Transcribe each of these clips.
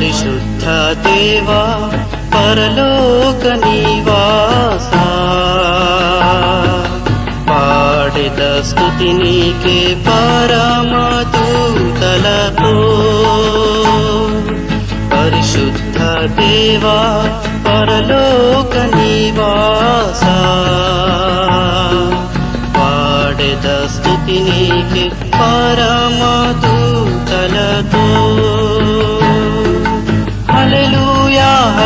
పరిశుద్ధ దేవా పరలోక నివాసా. పాడెద స్థుతి నీకే పరమదూతలతో. పరిశుద్ధ దేవా పరలోక నివాసా. పాడెద స్థుతి నీ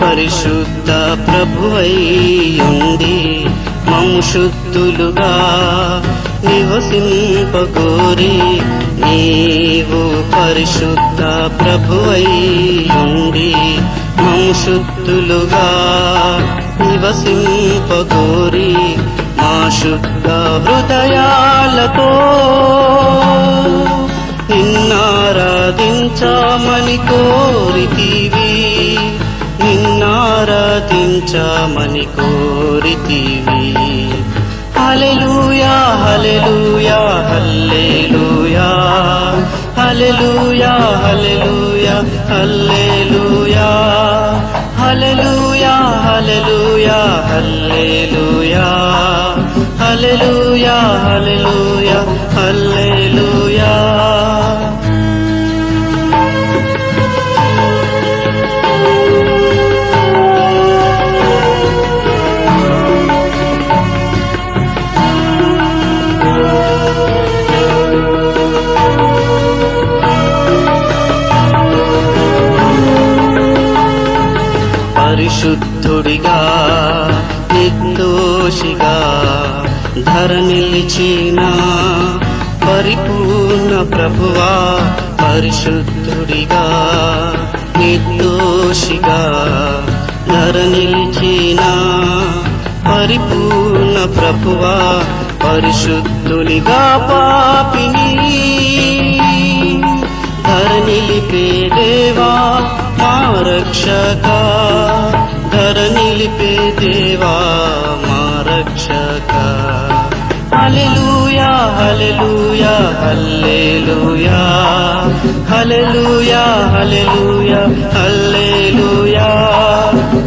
పరిశుద్ధ ప్రభువైయుండి మము శుద్ధులుగా నివసింపగోరి నీవు పరిశుద్ధ ప్రభువైయుండి మము శుద్ధులుగా నివసింపగోరి మా శుద్ధ హృదయాలతో నిన్నారాధించామని కోరితీవి జీవించామని కోరితివి. Hallelujah hallelujah hallelujah. Hallelujah hallelujah hallelujah. Hallelujah hallelujah hallelujah. Hallelujah hallelujah శుద్ధుడిగా నిర్దోషిగా ధర నిలిచిన పరిపూర్ణ ప్రభువా పరిశుద్ధుడిగా నిర్దోషిగా ధర నిలిచిన పరిపూర్ణ ప్రభువా పరిశుద్ధునిగా పాపిని. ధర నిలిపే దేవా మా రక్షక. ధర దేవా మా రక్షక. హల్లెలూయా హల్లెలూయా హల్లెలూయా. హల్లెలూయా హల్లెలూయా హల్లెలూయా.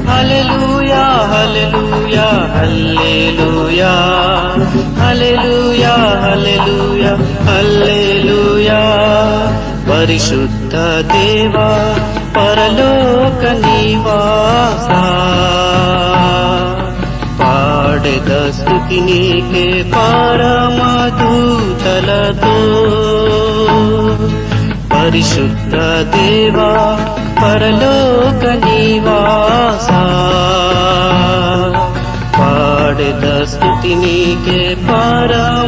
హల్లెలూయా హల్లెలూయా హల్లెలూయా. హల్లెలూయా హల్లెలూయా హల్లెలూయా. పరిశుద్ధ దేవా పరలోక నివాస. పాడెద స్థుతి నీకే పరమదూతలతో. పరిశుద్ధ దేవా పరలోక నివాస. పాడెద స్థుతి నీకే పరమదూతలతో